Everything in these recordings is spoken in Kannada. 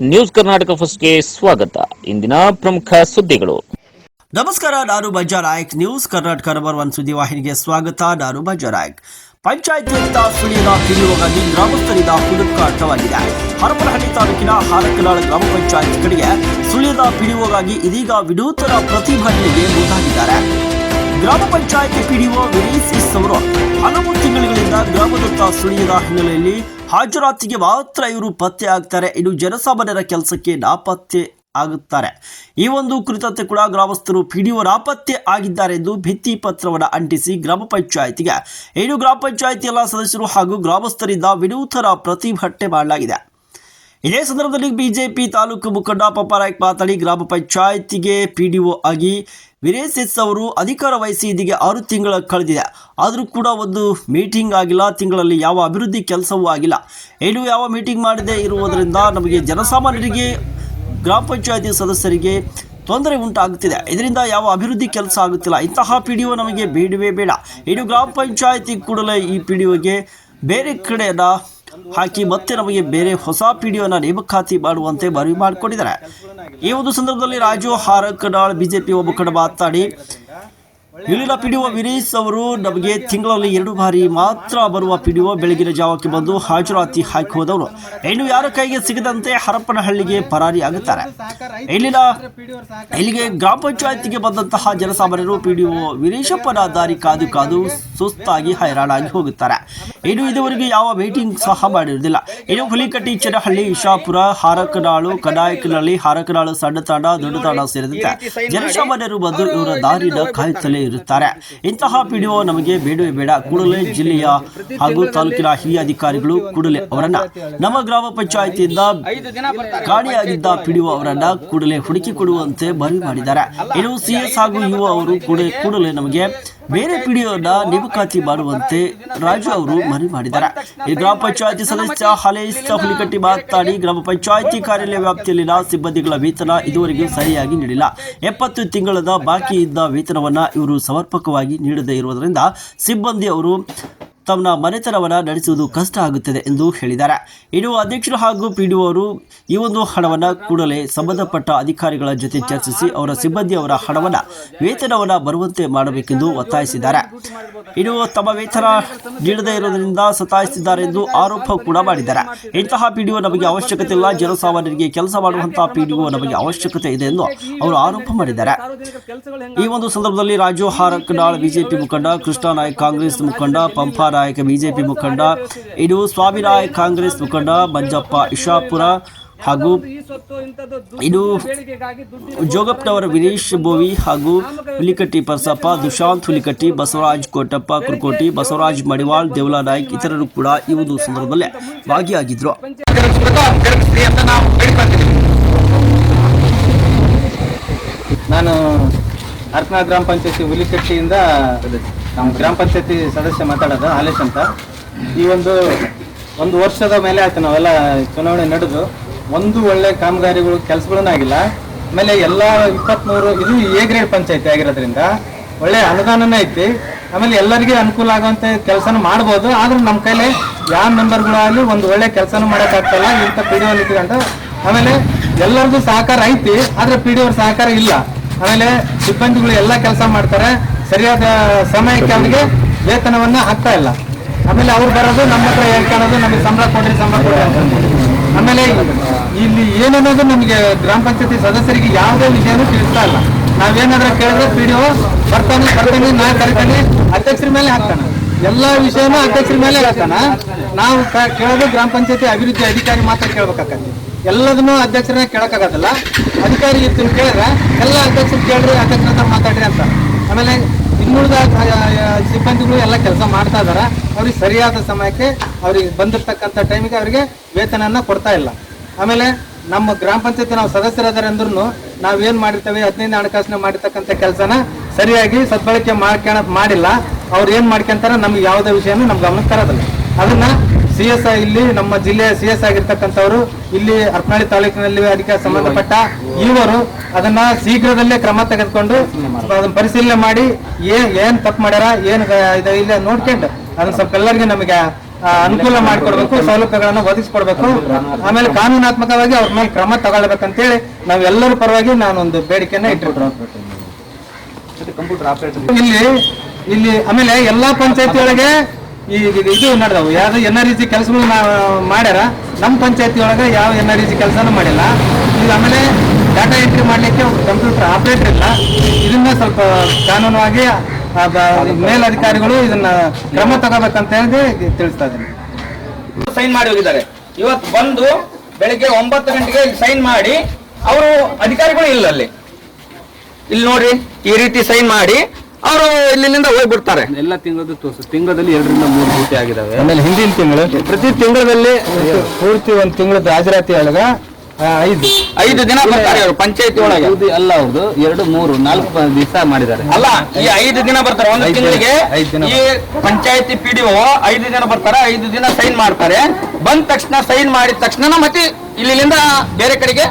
ನ್ಯೂಸ್ ಕರ್ನಾಟಕ ಫಸ್ಟ್ಗೆ ಸ್ವಾಗತ. ಇಂದಿನ ಪ್ರಮುಖ ಸುದ್ದಿಗಳು. ನಮಸ್ಕಾರ, ನಾನು Manja Nayak. News Karnataka number one ಸುದ್ದಿ ವಾಹಿನಿಗೆ ಸ್ವಾಗತ. ನಾನು ಮಂಜಾ ಪಂಚಾಯತ್ ವ್ಯಕ್ತ ಸುಳಿದ ಪಿಡಿಒಗಾಗಿ ಗ್ರಾಮಸ್ಥರಿಂದ ಹುಡುಕಾಟವಾಗಿದೆ ಹರಪನಹಳ್ಳಿ ತಾಲೂಕಿನ ಹಾರಕಲಾಳ ಗ್ರಾಮ ಪಂಚಾಯತ್ ಕಡೆಗೆ ಸುಳಿಯದ ಪಿಡಿಒಗಾಗಿ ಇದೀಗ ವಿನೂತನ ಪ್ರತಿಭಟನೆಗೆ ಮುಂದಾಗಿದ್ದಾರೆ. ಗ್ರಾಮ ಪಂಚಾಯತಿ ಪಿಡಿಒ ವಿನಯ್ ಅವರು ಹಲವು ತಿಂಗಳುಗಳಿಂದ ಗ್ರಾಮದತ್ತ ಸುಳಿಯದ ಹಿನ್ನೆಲೆಯಲ್ಲಿ ಹಾಜರಾತಿಗೆ ಮಾತ್ರ ಇವರು ಪತ್ತೆ ಆಗ್ತಾರೆ ಇನ್ನು ಜನಸಾಮಾನ್ಯರ ಕೆಲಸಕ್ಕೆ ನಾಪತ್ತೆ ಆಗುತ್ತಾರೆ. ಈ ಒಂದು ಕುರಿತಂತೆ ಕೂಡ ಗ್ರಾಮಸ್ಥರು ಪಿಡಿಒ ನಾಪತ್ತೆ ಆಗಿದ್ದಾರೆ ಎಂದು ಭಿತ್ತಿ ಪತ್ರವನ್ನು ಅಂಟಿಸಿ ಗ್ರಾಮ ಪಂಚಾಯತಿಗೆ. ಏನು ಗ್ರಾಮ ಪಂಚಾಯತಿ ಎಲ್ಲ ಸದಸ್ಯರು ಹಾಗೂ ಗ್ರಾಮಸ್ಥರಿಂದ ವಿನೂತನ ಪ್ರತಿಭಟನೆ ಮಾಡಲಾಗಿದೆ. ಇದೇ ಸಂದರ್ಭದಲ್ಲಿ ಬಿಜೆಪಿ ತಾಲೂಕು ಮುಖಂಡ ಪಪ್ಪಾರಾಯಕ್ ಮಾತನಾಡಿ ಗ್ರಾಮ ಪಂಚಾಯತಿಗೆ ಪಿಡಿಒ ಆಗಿ ವೀರೇಶ್ ಎಸ್ ಅವರು ಅಧಿಕಾರ ವಹಿಸಿ ಇದೀಗ ಆರು ತಿಂಗಳ ಕಳೆದಿದೆ. ಆದರೂ ಕೂಡ ಒಂದು ಮೀಟಿಂಗ್ ಆಗಿಲ್ಲ. ತಿಂಗಳಲ್ಲಿ ಯಾವ ಅಭಿವೃದ್ಧಿ ಕೆಲಸವೂ ಆಗಿಲ್ಲ. ಏನು ಯಾವ ಮೀಟಿಂಗ್ ಮಾಡದೇ ಇರುವುದರಿಂದ ನಮಗೆ ಜನಸಾಮಾನ್ಯರಿಗೆ, ಗ್ರಾಮ ಪಂಚಾಯತಿ ಸದಸ್ಯರಿಗೆ ತೊಂದರೆ ಉಂಟಾಗುತ್ತಿದೆ. ಇದರಿಂದ ಯಾವ ಅಭಿವೃದ್ಧಿ ಕೆಲಸ ಆಗುತ್ತಿಲ್ಲ. ಇಂತಹ ಪಿ ಡಿ ಒ ನಮಗೆ ಬೇಡವೇ ಬೇಡ. ಇನ್ನು ಗ್ರಾಮ ಪಂಚಾಯತಿ ಕೂಡಲೇ ಈ ಪಿ ಡಿ ಒಗೆ ಬೇರೆ ಕಡೆಯನ್ನ ಹಾಕಿ ಮತ್ತೆ ನಮಗೆ ಬೇರೆ ಹೊಸ ಪಿ ಡಿ ಒನ ನೇಮಕಾತಿ ಮಾಡುವಂತೆ ಮನವಿ ಮಾಡಿಕೊಂಡಿದ್ದಾರೆ. ಈ ಒಂದು ಸಂದರ್ಭದಲ್ಲಿ ರಾಜು ಹಾರಕನಾಳ್ ಬಿಜೆಪಿ ಒಬ್ಬ ಮಾತನಾಡಿ ಇಲ್ಲಿನ ಪಿಡಿಒ ವಿನೀಸ್ ಅವರು ನಮಗೆ ತಿಂಗಳಲ್ಲಿ ಎರಡು ಬಾರಿ ಮಾತ್ರ ಬರುವ ಪಿಡಿಒ ಬೆಳಗಿನ ಜಾವಕ್ಕೆ ಬಂದು ಹಾಜರಾತಿ ಹಾಕಿ ಹೋದವರು ಇನ್ನು ಯಾರ ಕೈಗೆ ಸಿಗದಂತೆ ಹರಪನಹಳ್ಳಿಗೆ ಪರಾರಿ ಆಗುತ್ತಾರೆ. ಇಲ್ಲಿನ ಇಲ್ಲಿಗೆ ಗ್ರಾಮ ಪಂಚಾಯತಿಗೆ ಬಂದಂತಹ ಜನಸಾಮಾನ್ಯರು ಪಿಡಿಒ ವೀರೇಶಪ್ಪನ ದಾರಿ ಕಾದು ಕಾದು ಸುಸ್ತಾಗಿ ಹೈರಾಣಾಗಿ ಹೋಗುತ್ತಾರೆ. ಇನ್ನು ಇದುವರೆಗೆ ಯಾವ ಮೀಟಿಂಗ್ ಸಹ ಮಾಡಿರುವುದಿಲ್ಲ. ಇನ್ನು ಹುಲಿಕಟ್ಟಿ ಚನಹಳ್ಳಿ ಇಶಾಪುರ ಹಾರಕನಾಳು ಕನಾಯಕನಹಳ್ಳಿ ಹಾರಕನಾಳು ಸಣ್ಣ ತಾಣ ದೊಡ್ಡ ತಾಣ ಸೇರಿದಂತೆ ಜನಸಾಮಾನ್ಯರು ಬಂದು ಇವರ ದಾರಿನ ಕಾಯುತ್ತಲೇ ಇರುತ್ತಾರೆ. ಇಂತಹ ಪಿಡಿಒ ನಮಗೆ ಬೇಡವೇ ಬೇಡ. ಕೂಡಲೇ ಜಿಲ್ಲೆಯ ಹಾಗೂ ತಾಲೂಕಿನ ಹಿರಿಯ ಅಧಿಕಾರಿಗಳು ಕೂಡಲೇ ಅವರನ್ನ ನಮ್ಮ ಗ್ರಾಮ ಪಂಚಾಯಿತಿಯಿಂದ ಕಾಣಿಯಾಗಿದ್ದ ಪಿಡಿಒ ಅವರನ್ನ ಕೂಡಲೇ ಹುಡುಕಿ ಕೊಡುವಂತೆ ಮನವಿ ಮಾಡಿದ್ದಾರೆ. ಇನ್ನು ಸಿಎಸ್ ಹಾಗೂ ಯುವ ಅವರು ಕೂಡ ಕೂಡಲೇ ನಮಗೆ ಬೇರೆ ಪಿಡಿಒನ ನೇಮಕಾತಿ ಮಾಡುವಂತೆ ರಾಜು ಅವರು ಮನವಿ ಮಾಡಿದ್ದಾರೆ. ಈ ಗ್ರಾಮ ಪಂಚಾಯತಿ ಸದಸ್ಯ ಹಲೇಶ್ ಹುಲಿಕಟ್ಟಿ ಮಾತನಾಡಿ, ಗ್ರಾಮ ಪಂಚಾಯತಿ ಕಾರ್ಯಾಲಯ ವ್ಯಾಪ್ತಿಯಲ್ಲಿನ ಸಿಬ್ಬಂದಿಗಳ ವೇತನ ಇದುವರೆಗೆ ಸರಿಯಾಗಿ ನೀಡಿಲ್ಲ. ಎಪ್ಪತ್ತು ತಿಂಗಳದ ಬಾಕಿ ಇದ್ದ ವೇತನವನ್ನ ಇವರು ಸಮರ್ಪಕವಾಗಿ ನೀಡದೇ ಇರುವುದರಿಂದ ಸಿಬ್ಬಂದಿ ಅವರು ತಮ್ಮ ಮನೆತನವನ್ನು ನಡೆಸುವುದು ಕಷ್ಟ ಆಗುತ್ತದೆ ಎಂದು ಹೇಳಿದ್ದಾರೆ. ಇನ್ನು ಅಧ್ಯಕ್ಷರು ಹಾಗೂ ಪಿಡಿಒ ಅವರು ಈ ಒಂದು ಹಣವನ್ನು ಕೂಡಲೇ ಸಂಬಂಧಪಟ್ಟ ಅಧಿಕಾರಿಗಳ ಜೊತೆ ಚರ್ಚಿಸಿ ಅವರ ಸಿಬ್ಬಂದಿ ಅವರ ಹಣವನ್ನು ವೇತನವನ್ನು ಬರುವಂತೆ ಮಾಡಬೇಕೆಂದು ಒತ್ತಾಯಿಸಿದ್ದಾರೆ. ಇನ್ನು ತಮ್ಮ ವೇತನ ನೀಡದೇ ಇರುವುದರಿಂದ ಸತಾಯಿಸಿದ್ದಾರೆ ಎಂದು ಆರೋಪ ಕೂಡ ಮಾಡಿದ್ದಾರೆ. ಇಂತಹ ಪಿಡಿಒ ನಮಗೆ ಅವಶ್ಯಕತೆ ಇಲ್ಲ. ಜನಸಾಮಾನ್ಯರಿಗೆ ಕೆಲಸ ಮಾಡುವಂತಹ ಪಿಡಿಒ ನಮಗೆ ಅವಶ್ಯಕತೆ ಇದೆ ಎಂದು ಅವರು ಆರೋಪ ಮಾಡಿದ್ದಾರೆ. ಈ ಒಂದು ಸಂದರ್ಭದಲ್ಲಿ ರಾಜು ಹಾರಕ್ನಾಳ್, ಬಿಜೆಪಿ ಮುಖಂಡ, ಕೃಷ್ಣ ನಾಯಕ್, ಕಾಂಗ್ರೆಸ್ ಮುಖಂಡ ಪಂಪಾ ನಾಯಕ್ ಬಿಜೆಪಿ ಮುಖಂಡ ಇದು ಸ್ವಾಮಿನಾಯಕ್ ಕಾಂಗ್ರೆಸ್ ಮುಖಂಡ ಮಂಜಪ್ಪ ಇಶಾಪುರ ಹಾಗೂ ಇದು ಜೋಗಪ್ಪನವರ ವಿನೇಶ್ ಬೋವಿ ಹಾಗೂ ಹುಲಿಕಟ್ಟಿ ಪರಸಪ್ಪ, ದುಶಾಂತ್ ಹುಲಿಕಟ್ಟಿ, ಬಸವರಾಜ್ ಕೋಟಪ್ಪ, ಕುರ್ಕೋಟಿ, ಬಸವರಾಜ್ ಮಡಿವಾಳ್, ದೇವಲಾ ನಾಯ್ಕ್ ಇತರರು ಕೂಡ ಈ ಒಂದು ಸಂದರ್ಭದಲ್ಲೇ ಭಾಗಿಯಾಗಿದ್ರು. ನಾನು ಅರ್ಕನಾ ಗ್ರಾಮ ಪಂಚಾಯತಿ ಹುಲಿಕಟ್ಟಿಯಿಂದ ನಮ್ಮ ಗ್ರಾಮ ಪಂಚಾಯತಿ ಸದಸ್ಯ ಮಾತಾಡೋದು ಹಾಲೇಶ್ ಅಂತ. ಈ ಒಂದು ಒಂದು ವರ್ಷದ ಮೇಲೆ ಆಯ್ತು ನಾವೆಲ್ಲ ಚುನಾವಣೆ ನಡೆದು. ಒಂದು ಒಳ್ಳೆ ಕಾಮಗಾರಿಗಳು, ಕೆಲಸಗಳನ್ನ ಆಗಿಲ್ಲ. ಆಮೇಲೆ ಎಲ್ಲ ಇಪ್ಪತ್ತ್ಮೂರು ಇದು ಎ ಗ್ರೇಡ್ ಪಂಚಾಯತಿ ಆಗಿರೋದ್ರಿಂದ ಒಳ್ಳೆ ಅನುದಾನನೇ ಐತಿ. ಆಮೇಲೆ ಎಲ್ಲರಿಗೆ ಅನುಕೂಲ ಆಗುವಂತ ಕೆಲಸನ ಮಾಡ್ಬೋದು. ಆದ್ರೆ ನಮ್ಮ ಕೈಲಿ ಯಾವ ಮೆಂಬರ್ಗಳಾಗಲಿ ಒಂದು ಒಳ್ಳೆ ಕೆಲಸನ ಮಾಡೋಕ್ಕಾಗ್ತಲ್ಲ ಇಂಥ ಪಿ ಡಿ ಒ ನಿಂತ್ಕೊಂಡು ಆಮೇಲೆ ಎಲ್ಲರದು ಸಹಕಾರ ಐತಿ, ಆದ್ರೆ ಪಿ ಡಿ ಸಹಕಾರ ಇಲ್ಲ. ಆಮೇಲೆ ಸಿಬ್ಬಂದಿಗಳು ಎಲ್ಲ ಕೆಲಸ ಮಾಡ್ತಾರೆ. ಸರಿಯಾದ ಸಮಯಕ್ಕೆ ಅವರಿಗೆ ವೇತನವನ್ನ ಹಾಕ್ತಾ ಇಲ್ಲ. ಆಮೇಲೆ ಅವ್ರು ಬರೋದು ನಮ್ಮ ಹತ್ರ ಹೇಳ್ಕೊಳ್ಳೋದು ನಮಗೆ ಸಂಬಳ ಕೊಡ್ರಿ ಸಂಬಳ ಕೊಡ್ರಿ ಆಮೇಲೆ ಇಲ್ಲಿ ಏನನ್ನೋದು ನಮಗೆ ಗ್ರಾಮ ಪಂಚಾಯತಿ ಸದಸ್ಯರಿಗೆ ಯಾವುದೇ ವಿಷಯನೂ ತಿಳಿಸ್ತಾ ಇಲ್ಲ. ನಾವೇನಾದ್ರೂ ಕೇಳಿದ್ರೆ ಪಿ ಡಿ ಬರ್ತಾನೆ ಬರ್ತಾನೆ, ನಾ ಕರ್ಕೊಂಡು ಅಧ್ಯಕ್ಷರ ಮೇಲೆ ಹಾಕ್ತಾನೆ. ಎಲ್ಲಾ ವಿಷಯನೂ ಅಧ್ಯಕ್ಷರ ಮೇಲೆ ಹಾಕ್ತಾನ. ನಾವು ಕೇಳೋದು ಗ್ರಾಮ ಪಂಚಾಯತಿ ಅಭಿವೃದ್ಧಿ ಅಧಿಕಾರಿ ಮಾತ್ರ ಕೇಳ್ಬೇಕಾಗತ್ತೆ. ಎಲ್ಲದನ್ನೂ ಅಧ್ಯಕ್ಷರನ್ನ ಕೇಳಕ್ಕಾಗತ್ತಲ್ಲ ಅಧಿಕಾರಿ ಇತ್ತು ಕೇಳಿದ್ರೆ ಎಲ್ಲ ಅಧ್ಯಕ್ಷರು ಕೇಳ್ರಿ, ಅಧ್ಯಕ್ಷರ ಹತ್ರ ಮಾತಾಡ್ರಿ ಅಂತ. ಆಮೇಲೆ ಇನ್ನುಳಿದ ಸಿಬ್ಬಂದಿಗಳು ಎಲ್ಲ ಕೆಲಸ ಮಾಡ್ತಾ ಇದಾರೆ. ಅವ್ರಿಗೆ ಸರಿಯಾದ ಸಮಯಕ್ಕೆ ಅವ್ರಿಗೆ ಬಂದಿರ್ತಕ್ಕಂಥ ಟೈಮಿಗೆ ಅವರಿಗೆ ವೇತನನ ಕೊಡ್ತಾ ಇಲ್ಲ. ಆಮೇಲೆ ನಮ್ಮ ಗ್ರಾಮ ಪಂಚಾಯತಿ ನಾವು ಸದಸ್ಯರಾದ್ರೆ ಅಂದ್ರೂ ನಾವೇನ್ ಮಾಡಿರ್ತೇವೆ? ಹದಿನೈದು ಹಣಕಾಸಿನ ಮಾಡಿರ್ತಕ್ಕಂಥ ಕೆಲಸನ ಸರಿಯಾಗಿ ಸದ್ಬಳಕೆ ಮಾಡ್ಕೊಳ ಮಾಡಿಲ್ಲ. ಅವ್ರು ಏನು ಮಾಡ್ಕೊಂತಾರ ನಮ್ಗೆ ಯಾವುದೇ ವಿಷಯನೂ ನಮ್ಗೆ ಗಮನಕ್ಕೆ ತರೋದಿಲ್ಲ ಅದನ್ನ ಸಿ ಎಸ್ ಐ ಇಲ್ಲಿ ನಮ್ಮ ಜಿಲ್ಲೆಯ ಸಿ ಎಸ್ ಆಗಿರ್ತಕ್ಕಂಥವರು ಇಲ್ಲಿ ಹರಪನಹಳ್ಳಿ ತಾಲೂಕಿನಲ್ಲಿ ಅದಕ್ಕೆ ಸಂಬಂಧಪಟ್ಟ ಇವರು ಅದನ್ನ ಶೀಘ್ರದಲ್ಲೇ ಕ್ರಮ ತೆಗೆದುಕೊಂಡು ಅದನ್ನ ಪರಿಶೀಲನೆ ಮಾಡಿ ಏನ್ ಏನ್ ತಪ್ಪು ಮಾಡ್ಯಾರ ಏನ್ ಇಲ್ಲ ನೋಡ್ಕೊಂಡು ಅದನ್ನ ಸ್ವಲ್ಪ ಎಲ್ಲರಿಗೆ ನಮಗೆ ಅನುಕೂಲ ಮಾಡಿಕೊಡ್ಬೇಕು ಸೌಲಭ್ಯಗಳನ್ನು ಒದಗಿಸ್ಕೊಡ್ಬೇಕು. ಆಮೇಲೆ ಕಾನೂನಾತ್ಮಕವಾಗಿ ಅವ್ರ ಮೇಲೆ ಕ್ರಮ ತಗೊಳ್ಬೇಕಂತೇಳಿ ನಾವೆಲ್ಲರ ಪರವಾಗಿ ನಾನೊಂದು ಬೇಡಿಕೆಯನ್ನ ಇಟ್ಟಿರ್ತೀನಿ ಇಲ್ಲಿ ಇಲ್ಲಿ ಆಮೇಲೆ ಎಲ್ಲಾ ಪಂಚಾಯತಿ ಒಳಗೆ ಈ ಇದು- ನಡೆದವು ಯಾವ್ದು ಎನ್ ಆರ್ ಇ ಕೆಲಸಗಳು ಮಾಡ್ಯಾರ ನಮ್ಮ ಪಂಚಾಯತಿ ಒಳಗೆ ಯಾವ ಎನ್ ಆರ್ ಇ ಸಿ ಕೆಲಸನೂ ಮಾಡಿಲ್ಲ. ಈಗ ಆಮೇಲೆ ಡಾಟಾ ಎಂಟ್ರಿ ಮಾಡ್ಲಿಕ್ಕೆ ಕಂಪ್ಯೂಟರ್ ಆಪರೇಟರ್ ಇಲ್ಲ. ಇದನ್ನ ಸ್ವಲ್ಪ ಕಾನೂನಾಗಿ ಮೇಲಧಿಕಾರಿಗಳು ಇದನ್ನ ಕ್ರಮ ತಗೋಬೇಕಂತ ಹೇಳಿ ತಿಳಿಸ್ತಾ ಇದ್ದೀನಿ. ಸೈನ್ ಮಾಡಿ ಹೋಗಿದ್ದಾರೆ. ಇವತ್ತು ಬಂದು ಬೆಳಿಗ್ಗೆ ಒಂಬತ್ತು ಗಂಟೆಗೆ ಸೈನ್ ಮಾಡಿ, ಅವರು ಅಧಿಕಾರಿಗಳು ಇಲ್ಲ ಅಲ್ಲಿ. ಇಲ್ಲಿ ನೋಡ್ರಿ, ಈ ರೀತಿ ಸೈನ್ ಮಾಡಿ ಅವರು ಇಲ್ಲಿಂದ ಹೋಗ್ಬಿಡ್ತಾರೆ. ಎಲ್ಲ ತಿಂಗಳದ್ದು ತೋರಿಸು. ತಿಂಗಳಲ್ಲಿ ಎರಡರಿಂದ ಮೂರು ಡ್ಯೂಟಿ ಆಗಿದಾವೆ. ಆಮೇಲೆ ಹಿಂದಿನ ತಿಂಗಳು? ಪ್ರತಿ ತಿಂಗಳಲ್ಲಿ ಪೂರ್ತಿ ಒಂದು ತಿಂಗಳ ಹಾಜರಾತಿ ಒಳಗ ಐದು. ಐದು ದಿನ ಬರ್ತಾರೆ ಅವರು ಪಂಚಾಯತಿ ಒಳಗೆ. ಇದು ಅಲ್ಲ ಅವ್ರದ್ದು ಎರಡು ಮೂರು ನಾಲ್ಕು ದಿವಸ ಮಾಡಿದ್ದಾರೆ. ಅಲ್ಲ ಈ ಐದು ದಿನ ಬರ್ತಾರೆ ಒಂದು ತಿಂಗಳಿಗೆ. ಈ ಪಂಚಾಯತಿ ಪಿ ಡಿ ಐದು ದಿನ ಬರ್ತಾರೆ ಐದು ದಿನ ಸೈನ್ ಮಾಡ್ತಾರೆ. ಬಂದ ತಕ್ಷಣ ಸೈನ್ ಮಾಡಿದ ತಕ್ಷಣ ಮತ್ತೆ ಇಲ್ಲಿಂದ ಬೇರೆ ಕಡೆಗೆ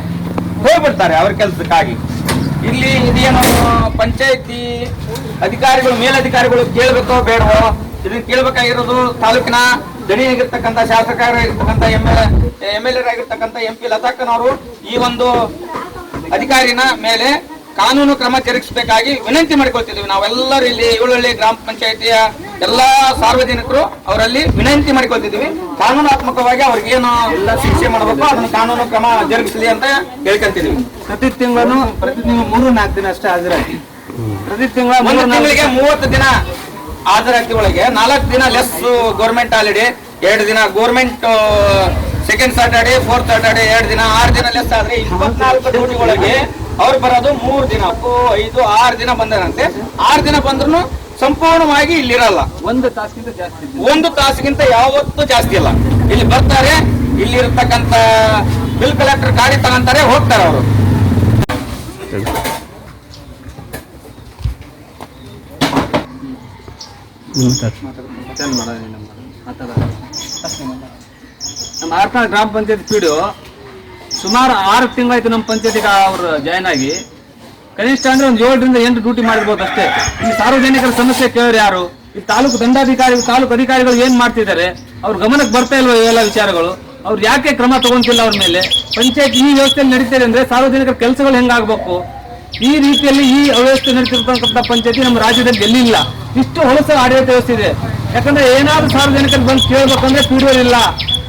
ಹೋಗ್ಬಿಡ್ತಾರೆ ಅವ್ರ ಕೆಲಸಕ್ಕಾಗಿ. ಇಲ್ಲಿ ಇದೇನು ಪಂಚಾಯತಿ ಅಧಿಕಾರಿಗಳು, ಮೇಲಧಿಕಾರಿಗಳು ಕೇಳಬೇಕೋ ಬೇಡವೋ? ಇದನ್ನ ಕೇಳಬೇಕಾಗಿರೋದು ತಾಲೂಕಿನ ದಣಿಯಾಗಿರ್ತಕ್ಕಂಥ ಶಾಸಕರಾಗಿರ್ತಕ್ಕಂಥ ಎಂ ಎಲ್ ಎಂ ಎಲ್ ಆಗಿರ್ತಕ್ಕಂಥ ಎಂ ಪಿ ಲತಾಕನವರು ಈ ಒಂದು ಅಧಿಕಾರಿನ ಮೇಲೆ ಕಾನೂನು ಕ್ರಮ ಜರುಗಿಸಬೇಕಾಗಿ ವಿನಂತಿ ಮಾಡಿಕೊಳ್ತಿದ್ದೀವಿ. ನಾವೆಲ್ಲರೂ ಇಲ್ಲಿ ಏಳುಹಳ್ಳಿ ಗ್ರಾಮ ಪಂಚಾಯತಿಯ ಎಲ್ಲಾ ಸಾರ್ವಜನಿಕರು ಅವರಲ್ಲಿ ವಿನಂತಿ ಮಾಡಿಕೊಳ್ತಿದ್ದೀವಿ. ಕಾನೂನಾತ್ಮಕವಾಗಿ ಅವ್ರಿಗೆ ಏನು ಎಲ್ಲ ಶಿಕ್ಷೆ ಮಾಡಬೇಕು ಅದನ್ನು ಕಾನೂನು ಕ್ರಮ ಜರುಗಿಸಲಿ ಅಂತ ಹೇಳ್ಕೊಂತಿದ್ದೀವಿ. ಪ್ರತಿ ತಿಂಗಳು ಪ್ರತಿ ತಿಂಗಳು ಮೂರು ನಾಲ್ಕು ದಿನ ಅಷ್ಟೇ ಹಾಜರಾಗಿ. ಪ್ರತಿ ತಿಂಗಳ ಒಂದು ತಿಂಗಳಿಗೆ ಮೂವತ್ತು ದಿನ ಹಾಜರಾತಿ ಒಳಗೆ ನಾಲ್ಕು ದಿನ ಲೆಸ್ ಗೌರ್ಮೆಂಟ್ ಹಾಲಿಡೇ ಎರಡು ದಿನ government second Saturday fourth Saturday ಎರಡು ದಿನ ಆರು ದಿನ ಲೆಸ್ ಆದ್ರೆ ಇಪ್ಪತ್ನಾಲ್ಕು ಡ್ಯೂಟಿ ಒಳಗೆ ಅವ್ರು ಬರೋದು ಮೂರು ದಿನ ಐದು ಆರು ದಿನ ಬಂದನಂತೆ ಆರು ದಿನ ಬಂದ್ರು ಸಂಪೂರ್ಣವಾಗಿ ಇಲ್ಲಿರಲ್ಲ. ಒಂದು ತಾಸಿಗಿಂತ ಜಾಸ್ತಿ ಒಂದು ತಾಸಿಗಿಂತ ಯಾವತ್ತೂ ಜಾಸ್ತಿ ಇಲ್ಲ. ಇಲ್ಲಿ ಬರ್ತಾರೆ ಇಲ್ಲಿ ಇರ್ತಕ್ಕಂತ ಬಿಲ್ ಕಲೆಕ್ಟರ್ ಗಾಡಿ ತಗೊಂತಾರೆ ಹೋಗ್ತಾರೆ ಅವರು. ನಮ್ಮ ಮಾತಾಡ. ನಮ್ಮ ಆರ್ಕಾ ಗ್ರಾಮ ಪಂಚಾಯತ್ ಪೀಡು ಸುಮಾರು ಆರು ತಿಂಗಳಾಯ್ತು ನಮ್ಮ ಪಂಚಾಯತಿಗೆ ಅವ್ರು ಜಾಯ್ನ್ ಆಗಿ. ಕನಿಷ್ಠ ಅಂದ್ರೆ ಒಂದು ಏಳರಿಂದ ಎಂಟು ಡ್ಯೂಟಿ ಮಾಡಿರ್ಬೋದು ಅಷ್ಟೇ. ಈ ಸಾರ್ವಜನಿಕರ ಸಮಸ್ಯೆ ಕೇಳೋರು ಯಾರು? ಈ ತಾಲೂಕು ದಂಡಾಧಿಕಾರಿ, ತಾಲೂಕು ಅಧಿಕಾರಿಗಳು ಏನ್ ಮಾಡ್ತಿದ್ದಾರೆ? ಅವ್ರ ಗಮನಕ್ಕೆ ಬರ್ತಾ ಇಲ್ವ ಇವೆಲ್ಲ ವಿಚಾರಗಳು? ಅವ್ರು ಯಾಕೆ ಕ್ರಮ ತಗೊಂತಿಲ್ಲ ಅವ್ರ ಮೇಲೆ? ಪಂಚಾಯತ್ ಈ ವ್ಯವಸ್ಥೆಯಲ್ಲಿ ನಡೀತಾರೆ ಅಂದ್ರೆ ಸಾರ್ವಜನಿಕರ ಕೆಲಸಗಳು ಹೆಂಗಾಗ್ಬೇಕು? ಈ ರೀತಿಯಲ್ಲಿ ಈ ಅವ್ಯವಸ್ಥೆ ನಡೀತಿರ್ತಕ್ಕಂಥ ಪಂಚಾಯತಿ ನಮ್ಮ ರಾಜ್ಯದಲ್ಲಿ ಎಲ್ಲಿಲ್ಲ? ಇಷ್ಟು ಹೊಲಸ ಆಡಳಿತ ವ್ಯವಸ್ಥೆ ಇದೆ. ಯಾಕಂದ್ರೆ ಏನಾದ್ರೂ ಸಾರ್ವಜನಿಕರು ಬಂದು ಕೇಳ್ಬೇಕಂದ್ರೆ ಪೀಡಿಯೋರ್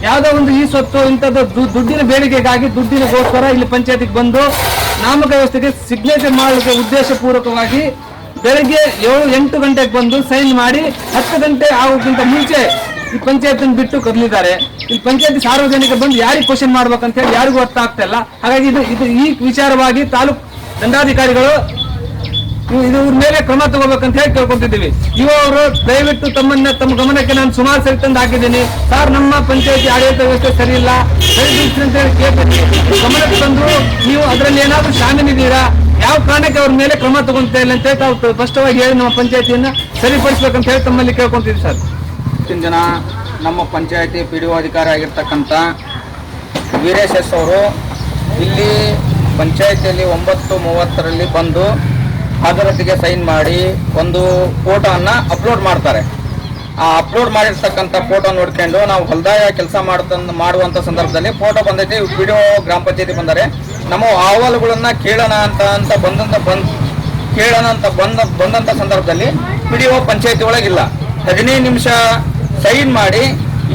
ಯಾವ್ದೋ ಒಂದು ಈ ಸ್ವತ್ತು ಇಂಥದ್ದು ದುಡ್ಡಿನ ಬೇಡಿಕೆಗಾಗಿ ದುಡ್ಡಿನಗೋಸ್ಕರ ಇಲ್ಲಿ ಪಂಚಾಯತಿಗೆ ಬಂದು ನಾಮಕ ವ್ಯವಸ್ಥೆಗೆ ಸಿಗ್ನೇಚರ್ ಮಾಡಲಿಕ್ಕೆ ಉದ್ದೇಶ ಪೂರ್ವಕವಾಗಿ ಬೆಳಗ್ಗೆ ಏಳು, ಎಂಟು ಗಂಟೆಗೆ ಬಂದು ಸೈನ್ ಮಾಡಿ ಹತ್ತು ಗಂಟೆ ಆಗೋಕ್ಕಿಂತ ಮುಂಚೆ ಈ ಪಂಚಾಯತ್ ಬಿಟ್ಟು ಕದಲಿದ್ದಾರೆ ಇಲ್ಲಿ ಪಂಚಾಯತಿ ಸಾರ್ವಜನಿಕ ಬಂದು ಯಾರಿಗೆ ಕ್ವಶನ್ ಮಾಡ್ಬೇಕಂತ ಹೇಳಿ ಯಾರಿಗೂ ಅರ್ಥ ಆಗ್ತಾ ಇಲ್ಲ. ಹಾಗಾಗಿ ಇದು ಇದು ಈ ವಿಚಾರವಾಗಿ ತಾಲೂಕ್ ದಂಡಾಧಿಕಾರಿಗಳು ಇವ್- ಇದು ಇವ್ರ ಮೇಲೆ ಕ್ರಮ ತಗೋಬೇಕಂತ ಹೇಳಿ ಕೇಳ್ಕೊಂತಿದ್ದೀವಿ. ಅವರು ದಯವಿಟ್ಟು ತಮ್ಮನ್ನ ತಮ್ಮ ಗಮನಕ್ಕೆ ನಾನು ಸುಮಾರು ಸರಿ ತಂದು ಹಾಕಿದ್ದೀನಿ. ಸರ್, ನಮ್ಮ ಪಂಚಾಯತಿ ಆಡಳಿತ ವ್ಯವಸ್ಥೆ ಸರಿ ಇಲ್ಲ. ಅಂತ ಹೇಳಿ ಗಮನಕ್ಕೆ ತಂದ್ರು ನೀವು ಅದರಲ್ಲಿ ಏನಾದ್ರೂ ಶಾಮೀನಿದ್ದೀರಾ ಯಾವ ಕಾರಣಕ್ಕೆ ಅವ್ರ ಮೇಲೆ ಕ್ರಮ ತಗೊಂತ ಇಲ್ಲ ಅಂತ ಹೇಳಿ ತಾವು ಸ್ಪಷ್ಟವಾಗಿ ಹೇಳಿ ನಮ್ಮ ಪಂಚಾಯತಿಯನ್ನ ಸರಿಪಡಿಸ್ಬೇಕಂತ ಹೇಳಿ ತಮ್ಮಲ್ಲಿ ಕೇಳ್ಕೊಂತಿದ್ದೀವಿ ಸರ್. ಇವತ್ತಿನ ಜನ ನಮ್ಮ ಪಂಚಾಯತಿ ಪಿ ಡಿ ಒ ಅಧಿಕಾರಿ ಆಗಿರ್ತಕ್ಕಂಥ ವೀರೇಶ್ ಎಸ್ ಅವರು ಇಲ್ಲಿ ಪಂಚಾಯತಿಯಲ್ಲಿ ಒಂಬತ್ತು ಮೂವತ್ತರಲ್ಲಿ ಬಂದು ಹಾಜರಾತಿಗೆ ಸೈನ್ ಮಾಡಿ ಒಂದು ಫೋಟೋನ ಅಪ್ಲೋಡ್ ಮಾಡ್ತಾರೆ. ಆ ಅಪ್ಲೋಡ್ ಮಾಡಿರ್ತಕ್ಕಂಥ ಫೋಟೋ ನೋಡ್ಕೊಂಡು ನಾವು ಹೊಲದಾಯ ಕೆಲಸ ಮಾಡ್ತ ಮಾಡುವಂಥ ಸಂದರ್ಭದಲ್ಲಿ ಫೋಟೋ ಬಂದೈತಿ ವಿಡಿಯೋ ಗ್ರಾಮ ಪಂಚಾಯತಿ ಬಂದರೆ, ನಮ್ಮ ಅಹವಾಲುಗಳನ್ನ ಕೇಳೋಣ ಅಂತ ಅಂತ ಬಂದಂತ ಬಂದ್ ಕೇಳೋಣ ಅಂತ ಬಂದ ಬಂದಂತ ಸಂದರ್ಭದಲ್ಲಿ ವಿಡಿಯೋ ಪಂಚಾಯತಿ ಒಳಗಿಲ್ಲ ಹದಿನೈದು ನಿಮಿಷ ಸೈನ್ ಮಾಡಿ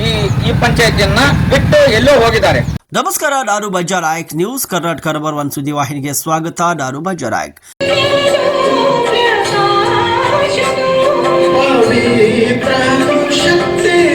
ಈ ಈ ಪಂಚಾಯತಿಯನ್ನ ಬಿಟ್ಟು ಎಲ್ಲೋ ಹೋಗಿದ್ದಾರೆ. ನಮಸ್ಕಾರ, ನಾನು Bazar Nayak. News Karnataka number one ಸುದ್ದಿ ವಾಹಿನಿಗೆ ಸ್ವಾಗತ. ನಾನು ಬಜಾರ್ ನಾಯಕ್. वे प्रभु शक्ति